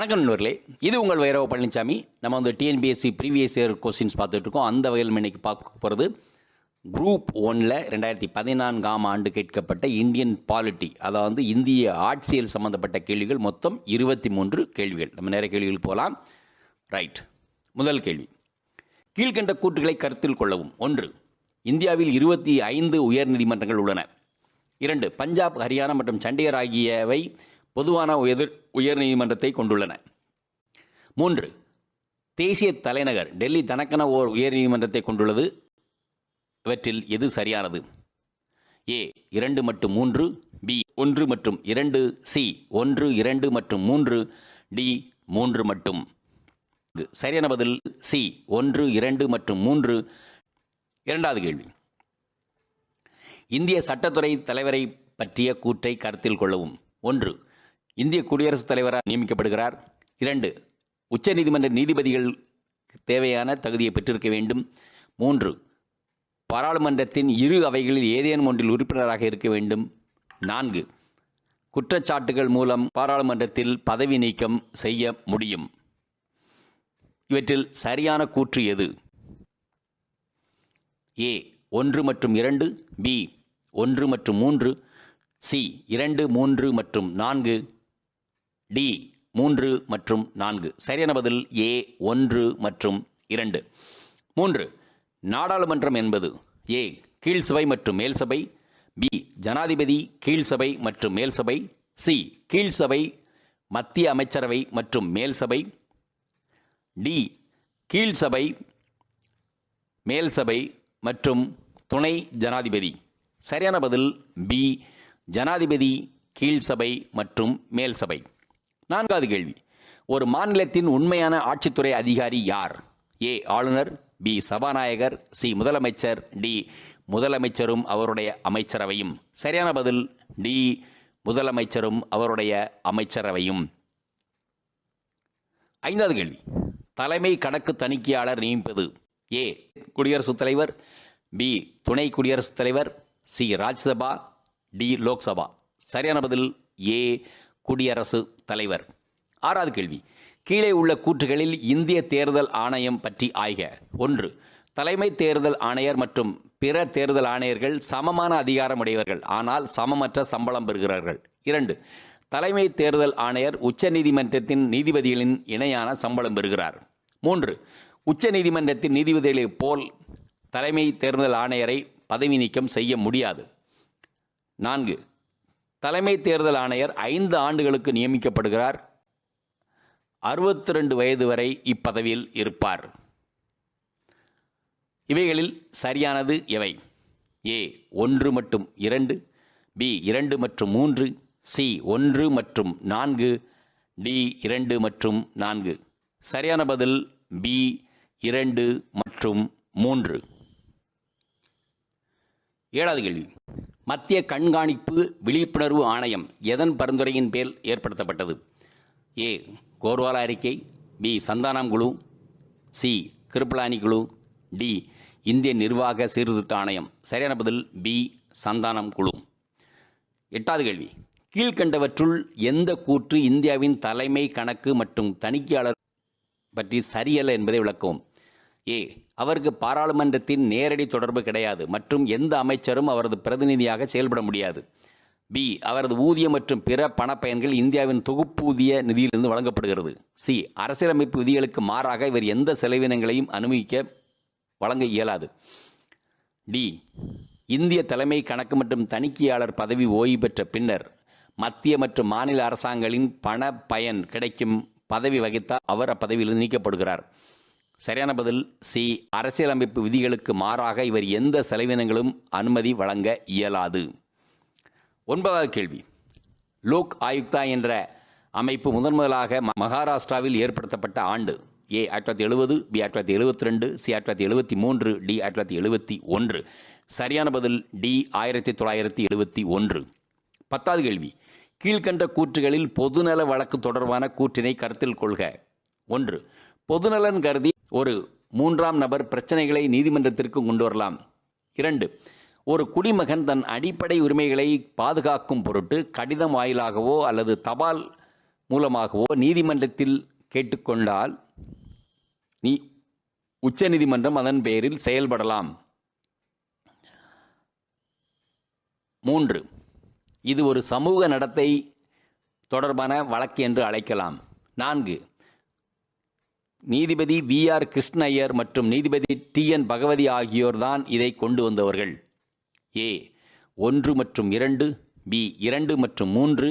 வணக்கம் நண்பர்களே. இது உங்கள் வைரவ பழனிசாமி நம்ம வந்து டிஎன்பிஎஸ்சி ப்ரீவியஸ் இயர் கொஸ்டின்ஸ் பார்த்துட்டு இருக்கோம். அந்த வகையில் நம்ம இன்னைக்கு பார்க்க போகிறது குரூப் ஒனில் ரெண்டாயிரத்தி பதினான்காம் ஆண்டு கேட்கப்பட்ட இந்தியன் பாலிட்டி அதாவது இந்திய ஆட்சியல் சம்பந்தப்பட்ட கேள்விகள். மொத்தம் இருபத்தி மூன்று கேள்விகள். நம்ம நிறைய கேள்விகள் போகலாம். ரைட் முதல் கேள்வி. கீழ்கண்ட கூற்றுகளை கருத்தில் கொள்ளவும். ஒன்று இந்தியாவில் இருபத்தி ஐந்து உயர்நீதிமன்றங்கள் உள்ளன. இரண்டு பஞ்சாப் ஹரியானா மற்றும் சண்டிகர் ஆகியவை பொதுவான உயர் உயர்நீதிமன்றத்தை கொண்டுள்ளன. மூன்று தேசிய தலைநகர் டெல்லி தனக்கென ஓர் உயர்நீதிமன்றத்தை கொண்டுள்ளது. இவற்றில் எது சரியானது? ஏ இரண்டு மற்றும் மூன்று பி ஒன்று மற்றும் இரண்டு சி ஒன்று இரண்டு மற்றும் மூன்று டி மூன்று மட்டும். சரியான பதில் சி ஒன்று இரண்டு மற்றும் மூன்று. இரண்டாவது கேள்வி. இந்திய சட்டத்துறை தலைவரை பற்றிய கூற்றை கருத்தில் கொள்ளவும். ஒன்று இந்திய குடியரசுத் தலைவராக நியமிக்கப்படுகிறார். இரண்டு உச்சநீதிமன்ற நீதிபதிகள் தேவையான தகுதியை பெற்றிருக்க வேண்டும். மூன்று பாராளுமன்றத்தின் இரு அவைகளில் ஏதேனும் ஒன்றில் உறுப்பினராக இருக்க வேண்டும். நான்கு குற்றச்சாட்டுகள் மூலம் பாராளுமன்றத்தில் பதவி நீக்கம் செய்ய முடியும். இவற்றில் சரியான கூற்று எது? ஏ ஒன்று மற்றும் இரண்டு. பி ஒன்று மற்றும் மூன்று. சி இரண்டு மூன்று மற்றும் நான்கு. டி மூன்று மற்றும் நான்கு. சரியான பதில் ஏ ஒன்று மற்றும் இரண்டு. மூன்று நாடாளுமன்றம் என்பது ஏ கீழ் சபை மற்றும் மேல் சபை. பி ஜனாதிபதி கீழ் சபை மற்றும் மேல் சபை. சி கீழ் சபை மத்திய அமைச்சரவை மற்றும் மேல் சபை. டி கீழ் சபை மேல் சபை மற்றும் துணை ஜனாதிபதி. சரியான பதில் பி ஜனாதிபதி கீழ் சபை மற்றும் மேல் சபை. நான்காவது கேள்வி. ஒரு மாநிலத்தின் உண்மையான ஆட்சித்துறை அதிகாரி யார்? ஏ. ஆளுநர் பி. சபாநாயகர் சி. முதலமைச்சர் டி. முதலமைச்சரும் அவருடைய அமைச்சரவையும். சரியான பதில் டி. முதலமைச்சரும் அவருடைய அமைச்சரவையும். ஐந்தாவது கேள்வி. தலைமை கணக்கு தணிக்கையாளர் நியமிப்பது. ஏ. குடியரசுத் தலைவர் பி. துணை குடியரசுத் தலைவர் சி. ராஜ்யசபா டி. லோக்சபா. சரியான பதில் ஏ. குடியரசு தலைவர். ஆறாவது கேள்வி. கீழே உள்ள கூற்றுகளில் இந்திய தேர்தல் ஆணையம் பற்றி ஆய்க. ஒன்று தலைமை தேர்தல் ஆணையர் மற்றும் பிற தேர்தல் ஆணையர்கள் சமமான அதிகாரம் உடையவர்கள் ஆனால் சமமற்ற சம்பளம் பெறுகிறார்கள். இரண்டு தலைமை தேர்தல் ஆணையர் உச்ச நீதிமன்றத்தின் நீதிபதிகளின் இணையான சம்பளம் பெறுகிறார். மூன்று உச்ச நீதிமன்றத்தின் நீதிபதிகளைப் போல் தலைமை தேர்தல் ஆணையரை பதவி நீக்கம் செய்ய முடியாது. நான்கு தலைமை தேர்தல் ஆணையர் ஐந்து ஆண்டுகளுக்கு நியமிக்கப்படுகிறார். அறுபத்தி ரெண்டு வயது வரை இப்பதவியில் இருப்பார். இவைகளில் சரியானது எவை? ஏ ஒன்று மற்றும் இரண்டு பி இரண்டு மற்றும் மூன்று சி ஒன்று மற்றும் நான்கு டி இரண்டு மற்றும் நான்கு. சரியான பதில் பி இரண்டு மற்றும் மூன்று. ஏழாவது கேள்வி. மத்திய கண்காணிப்பு விழிப்புணர்வு ஆணையம் எதன் பரிந்துரையின் பேர் ஏற்படுத்தப்பட்டது? ஏ. கோர்வாலா அறிக்கை பி. சந்தானம் குழு சி. கிருப்பலானி குழு டி. இந்திய நிர்வாக சீர்திருத்த ஆணையம். சரியான பதில் பி. சந்தானம் குழு. எட்டாவது கேள்வி. கீழ்கண்டவற்றுள் எந்த கூற்று இந்தியாவின் தலைமை கணக்கு மற்றும் தணிக்கையாளர் பற்றி சரியல்ல என்பதை விளக்கவும். ஏ அவருக்கு பாராளுமன்றத்தின் நேரடி தொடர்பு கிடையாது மற்றும் எந்த அமைச்சரும் அவரது பிரதிநிதியாக செயல்பட முடியாது. பி அவரது ஊதியம் மற்றும் பிற பணப்பயன்கள் இந்தியாவின் தொகுப்பூதிய நிதியிலிருந்து வழங்கப்படுகிறது. சி அரசியலமைப்பு விதிகளுக்கு மாறாக இவர் எந்த செலவினங்களையும் அனுமதிக்க வழங்க இயலாது. டி இந்திய தலைமை கணக்கு மற்றும் தணிக்கையாளர் பதவி ஓய்வு பெற்ற பின்னர் மத்திய மற்றும் மாநில அரசாங்கங்களின் பண பயன் கிடைக்கும் பதவி வகித்தால் அவர் அப்பதவியிலிருந்து நீக்கப்படுகிறார். சரியான பதில் சி. அரசியலமைப்பு விதிகளுக்கு மாறாக இவர் எந்த செலவினங்களும் அனுமதி வழங்க இயலாது. ஒன்பதாவது கேள்வி. லோக் ஆயுக்தா என்ற அமைப்பு முதன் முதலாக மகாராஷ்டிராவில் ஏற்படுத்தப்பட்ட ஆண்டு. ஏ ஆயிரத்தி தொள்ளாயிரத்தி எழுபது பி ஆயிரத்தி தொள்ளாயிரத்தி எழுபத்தி ரெண்டு சி ஆயிரத்தி தொள்ளாயிரத்தி எழுபத்தி மூன்று டி ஆயிரத்தி தொள்ளாயிரத்தி எழுபத்தி ஒன்று. சரியான பதில் டி ஆயிரத்தி தொள்ளாயிரத்தி எழுபத்தி ஒன்று. பத்தாவது கேள்வி. கீழ்கண்ட கூற்றுகளில் பொதுநல வழக்கு தொடர்பான கூற்றினை கருத்தில் கொள்க. ஒன்று. பொதுநலன் கருதி ஒரு மூன்றாம் நபர் பிரச்சனைகளை நீதிமன்றத்திற்கு கொண்டு வரலாம். இரண்டு ஒரு குடிமகன் தன் அடிப்படை உரிமைகளை பாதுகாக்கும் பொருட்டு கடிதம் வாயிலாகவோ அல்லது தபால் மூலமாகவோ நீதிமன்றத்தில் கேட்டுக்கொண்டால் நீ உச்ச நீதிமன்றம் அதன் பேரில் செயல்படலாம். மூன்று இது ஒரு சமூக நடத்தை தொடர்பான வழக்கு என்று அழைக்கலாம். நான்கு நீதிபதி வி ஆர் கிருஷ்ணய்யர் மற்றும் நீதிபதி டி என் பகவதி ஆகியோர் தான் இதை கொண்டு வந்தவர்கள். ஏ. ஒன்று மற்றும் இரண்டு பி. இரண்டு மற்றும் மூன்று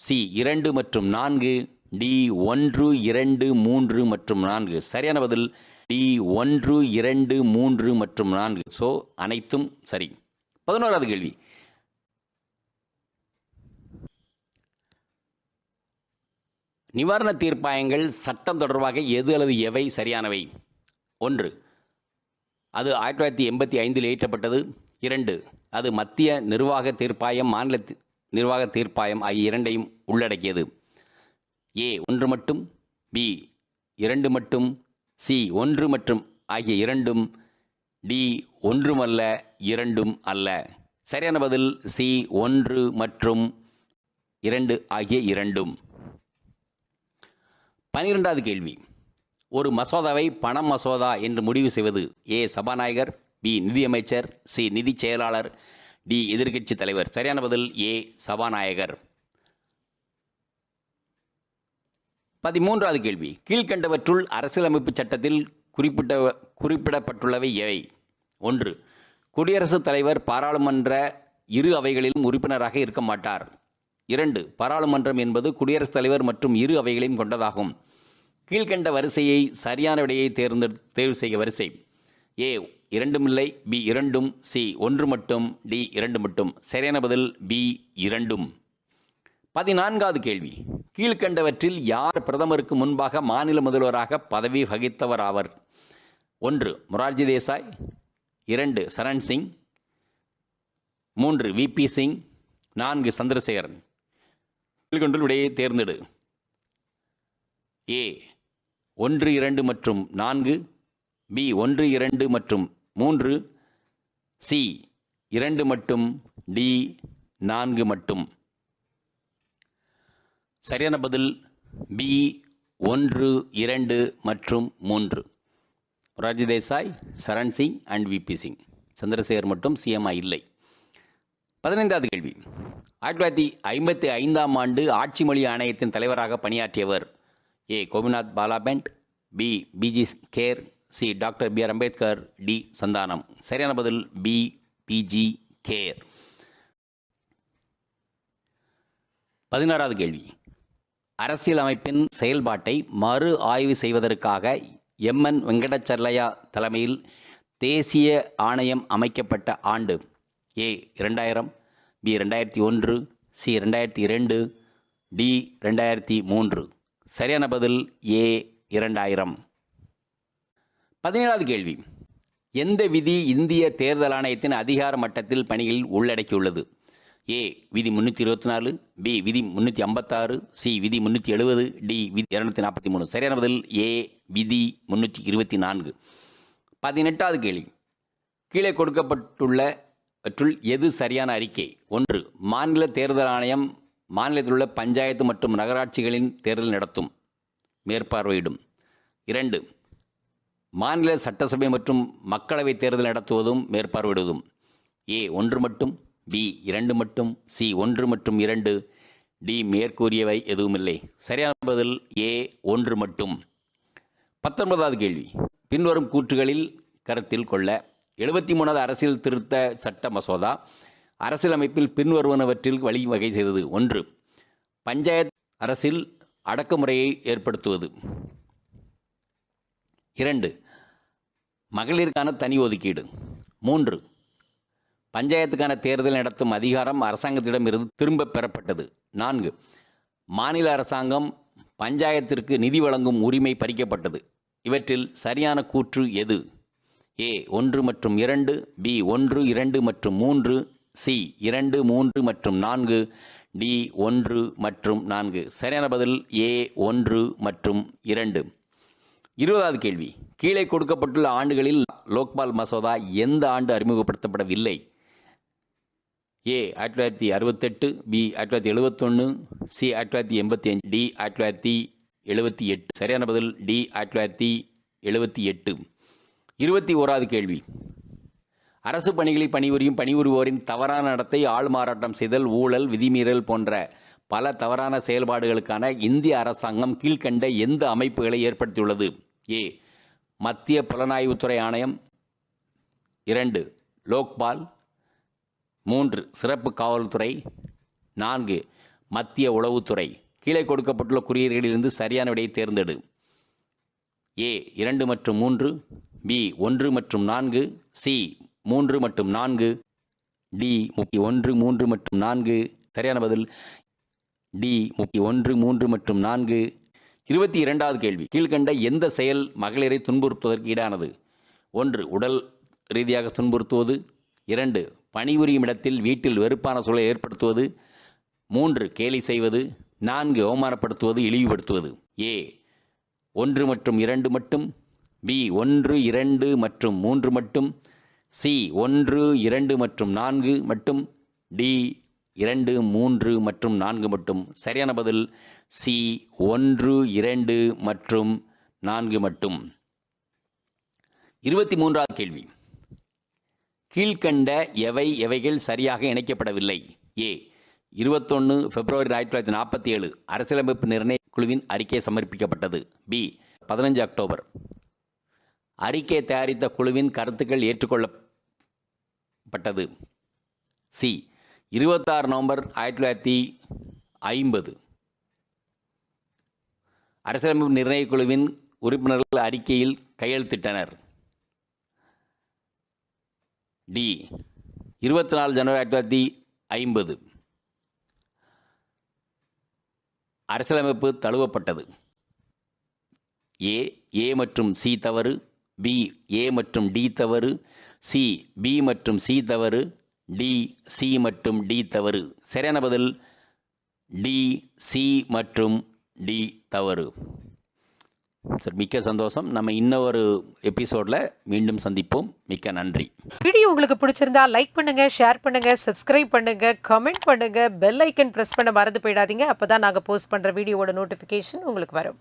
சி. இரண்டு மற்றும் நான்கு டி. ஒன்று இரண்டு மூன்று மற்றும் நான்கு. சரியான பதில் டி. ஒன்று இரண்டு மூன்று மற்றும் நான்கு. ஸோ அனைத்தும் சரி. பதினோராவது கேள்வி. நிவாரண தீர்ப்பாயங்கள் சட்டம் தொடர்பாக எது அல்லது எவை சரியானவை? ஒன்று அது ஆயிரத்தி தொள்ளாயிரத்தி எண்பத்தி ஐந்தில் இயற்றப்பட்டது இரண்டு அது மத்திய நிர்வாக தீர்ப்பாயம் மாநில நிர்வாக தீர்ப்பாயம் ஆகிய இரண்டையும் உள்ளடக்கியது. ஏ ஒன்று மட்டும் பி இரண்டு மட்டும் சி ஒன்று மற்றும் ஆகிய இரண்டும் டி ஒன்றுமல்ல இரண்டும் அல்ல. சரியான பதில் சி ஒன்று மற்றும் இரண்டு ஆகிய இரண்டும். பனிரெண்டாவது கேள்வி. ஒரு மசோதாவை பண மசோதா என்று முடிவு செய்வது ஏ சபாநாயகர் பி நிதியமைச்சர் சி நிதி செயலாளர் டி எதிர்க்கட்சி தலைவர். சரியான பதில் ஏ சபாநாயகர். பதிமூன்றாவது கேள்வி. கீழ்க்கண்டவற்றுள் அரசியலமைப்பு சட்டத்தில் குறிப்பிட்ட குறிப்பிடப்பட்டுள்ளவை எவை? ஒன்று குடியரசுத் தலைவர் பாராளுமன்ற இரு அவைகளிலும் உறுப்பினராக இருக்க மாட்டார். இரண்டு பாராளுமன்றம் என்பது குடியரசுத் தலைவர் மற்றும் இரு அவைகளையும் கொண்டதாகும். கீழ்க்கண்ட வரிசையை சரியான விடையை தேர்ந்து தேர்வு செய்ய வரிசை. ஏ இரண்டும் இல்லை பி இரண்டும் சி ஒன்று மட்டும் டி இரண்டு மட்டும். சரியான பதில் பி இரண்டும். பதினான்காவது கேள்வி. கீழ்க்கண்டவற்றில் யார் பிரதமருக்கு முன்பாக மாநில முதல்வராக பதவி வகித்தவர் ஆவர் ஒன்று மொரார்ஜி தேசாய். இரண்டு சரண் சிங். மூன்று விபி சிங். நான்கு சந்திரசேகரன். கீழ்கொண்டுள்ள விடையை தேர்ந்தெடு. ஏ ஒன்று இரண்டு மற்றும் நான்கு பி ஒன்று இரண்டு மற்றும் மூன்று சி இரண்டு மட்டும் டி நான்கு மட்டும். சரியான பதில் பி ஒன்று இரண்டு மற்றும் மூன்று. Raji Desai Charan Singh and VP Singh. Chandrasekhar மட்டும் சிஎம்ஐ இல்லை. பதினைந்தாவது கேள்வி. ஆயிரத்தி தொள்ளாயிரத்தி ஐம்பத்தி ஐந்தாம் ஆண்டு ஆட்சி மொழி ஆணையத்தின் தலைவராக பணியாற்றியவர் A. Gopinath பாலாபெண்ட் B. BG Kher C. Doctor B. R. Ambedkar D. Santhanam. சரியான பதில் பி. PG care. பதினாறாவது கேள்வி. அரசியலமைப்பின் செயல்பாட்டை மறு ஆய்வு செய்வதற்காக எம்என் வெங்கடச்சர்லையா தலைமையில் தேசிய ஆணையம் அமைக்கப்பட்ட ஆண்டு ஏ. இரண்டாயிரம் பி ரெண்டாயிரத்தி ஒன்று சி ரெண்டாயிரத்தி இரண்டு டி ரெண்டாயிரத்தி மூன்று. சரியான பதில் ஏ இரண்டாயிரம். பதினேழாவது கேள்வி. எந்த விதி இந்திய தேர்தல் ஆணையத்தின் அதிகார மட்டத்தில் பணிகளில் உள்ளடக்கியுள்ளது? ஏ விதி முந்நூற்றி இருபத்தி நாலு பி விதி முந்நூற்றி ஐம்பத்தாறு சி விதி முந்நூற்றி எழுபது டி விதி இரநூத்தி நாற்பத்தி மூணு. சரியான பதில் ஏ விதி முந்நூற்றி இருபத்தி நான்கு. பதினெட்டாவது கேள்வி. கீழே கொடுக்கப்பட்டுள்ள கொடுக்கப்பட்டுள்ளவற்றுள் எது சரியான அறிக்கை? ஒன்று மாநில தேர்தல் ஆணையம் மாநிலத்தில் உள்ள பஞ்சாயத்து மற்றும் நகராட்சிகளின் தேர்தல் நடத்தும் மேற்பார்வையிடும். இரண்டு மாநில சட்டசபை மற்றும் மக்களவை தேர்தல் நடத்துவதும் மேற்பார்வையிடுவதும். ஏ ஒன்று மட்டும் பி இரண்டு மட்டும் சி ஒன்று மற்றும் இரண்டு டி மேற்கூறியவை எதுவுமில்லை. சரியான பதில் ஏ ஒன்று மட்டும். பத்தொன்பதாவது கேள்வி. பின்வரும் கூற்றுகளில் கருத்தில் கொள்ள எழுபத்தி மூணாவது அரசியல் திருத்த சட்ட மசோதா அரசியலமைப்பில் பின்வருவனவற்றில் வழிவகை செய்தது ஒன்று. பஞ்சாயத் அரசில் அடக்குமுறையை ஏற்படுத்துவது. இரண்டு மகளிருக்கான தனி ஒதுக்கீடு. மூன்று பஞ்சாயத்துக்கான தேர்தல் நடத்தும் அதிகாரம் அரசாங்கத்திடமிருந்து திரும்பப் பெறப்பட்டது. நான்கு மாநில அரசாங்கம் பஞ்சாயத்திற்கு நிதி வழங்கும் உரிமை பறிக்கப்பட்டது. இவற்றில் சரியான கூற்று எது? ஏ ஒன்று மற்றும் இரண்டு பி ஒன்று இரண்டு மற்றும் மூன்று சி இரண்டு மூன்று மற்றும் நான்கு டி ஒன்று மற்றும் நான்கு. சரியான பதில் ஏ ஒன்று மற்றும் இரண்டு. இருபதாவது கேள்வி. கீழே கொடுக்கப்பட்டுள்ள ஆண்டுகளில் லோக்பால் மசோதா எந்த ஆண்டு அறிமுகப்படுத்தப்படவில்லை? ஏ ஆயிரத்தி தொள்ளாயிரத்தி அறுபத்தெட்டு பி ஆயிரத்தி தொள்ளாயிரத்தி எழுபத்தொன்று சி ஆயிரத்தி தொள்ளாயிரத்தி எண்பத்தி அஞ்சு டி ஆயிரத்தி தொள்ளாயிரத்தி எழுபத்தி எட்டு. சரியான பதில் டி ஆயிரத்தி தொள்ளாயிரத்தி எழுபத்தி எட்டு. இருபத்தி ஓராவது கேள்வி. அரசு பணிகளில் பணிபுரியும் பணிபுரிவோரின் தவறான நடத்தை ஆள் மாறாட்டம் செய்தல் ஊழல் விதிமீறல் போன்ற பல தவறான செயல்பாடுகளுக்கான இந்திய அரசாங்கம் கீழ்கண்ட எந்த அமைப்புகளை ஏற்படுத்தியுள்ளது? ஏ மத்திய புலனாய்வுத்துறை ஆணையம். இரண்டு லோக்பால். மூன்று சிறப்பு காவல்துறை. நான்கு மத்திய உளவுத்துறை. கீழே கொடுக்கப்பட்டுள்ள குறியீடுகளிலிருந்து சரியான விடையை தேர்ந்தெடு. ஏ இரண்டு மற்றும் மூன்று. பி ஒன்று மற்றும் நான்கு. சி மூன்று மற்றும் நான்கு. டி முப்பத்தி ஒன்று மூன்று மற்றும் நான்கு. சரியான பதில். டி முப்பத்தி ஒன்று மூன்று மற்றும் நான்கு. இருபத்தி இரண்டாவது கேள்வி. கீழ்கண்ட எந்த செயல் மகளிரை துன்புறுத்துவதற்கு ஈடானது? ஒன்று உடல் ரீதியாக துன்புறுத்துவது. இரண்டு பணிபுரியும் இடத்தில் வீட்டில் வெறுப்பான சூழலை ஏற்படுத்துவது. மூன்று கேலி செய்வது. நான்கு அவமானப்படுத்துவது இழிவுபடுத்துவது. ஏ ஒன்று மற்றும் இரண்டு மட்டும். பி ஒன்று இரண்டு மற்றும் மூன்று மட்டும் சி ஒன்று இரண்டு மற்றும் நான்கு மட்டும் டி இரண்டு மூன்று மற்றும் நான்கு மட்டும். சரியான பதில் சி ஒன்று இரண்டு மற்றும் நான்கு மட்டும். இருபத்தி மூன்றாவது கேள்வி. கீழ்க்கண்ட எவை எவைகள் சரியாக இணைக்கப்படவில்லை? ஏ இருபத்தொன்று பிப்ரவரி ஆயிரத்தி தொள்ளாயிரத்தி நாற்பத்தி ஏழு அரசியலமைப்பு நிர்ணய குழுவின் அறிக்கை சமர்ப்பிக்கப்பட்டது. பி பதினஞ்சு அக்டோபர். அறிக்கை தயாரித்த குழுவின் கருத்துக்கள் ஏற்றுக்கொள்ளப்பட்டது. சி. இருபத்தாறு நவம்பர் ஆயிரத்தி தொள்ளாயிரத்தி ஐம்பது. அரசியலமைப்பு நிர்ணய குழுவின் உறுப்பினர்கள் அறிக்கையில் கையெழுத்திட்டனர். டி. இருபத்தி நாலு ஜனவரி ஆயிரத்தி தொள்ளாயிரத்தி ஐம்பது. அரசியலமைப்பு தழுவப்பட்டது. ஏ. ஏ மற்றும் சி தவறு பி ஏ மற்றும் டி தவறு சி பி மற்றும் சி தவறு டி சி மற்றும் டி தவறு. சரியான பதில் டி சி மற்றும் டி தவறு. சரி மிக்க சந்தோஷம். நம்ம இன்னொரு எபிசோடில் மீண்டும் சந்திப்போம். மிக்க நன்றி. வீடியோ உங்களுக்கு பிடிச்சிருந்தா லைக் பண்ணுங்க ஷேர் பண்ணுங்க சப்ஸ்கிரைப் பண்ணுங்க கமெண்ட் பண்ணுங்க பெல் ஐக்கன் ப்ரெஸ் பண்ண மறந்து போயிடாதீங்க. அப்போ தான் நாங்கள் போஸ்ட் பண்ணுற வீடியோவோட நோட்டிஃபிகேஷன் உங்களுக்கு வரும்.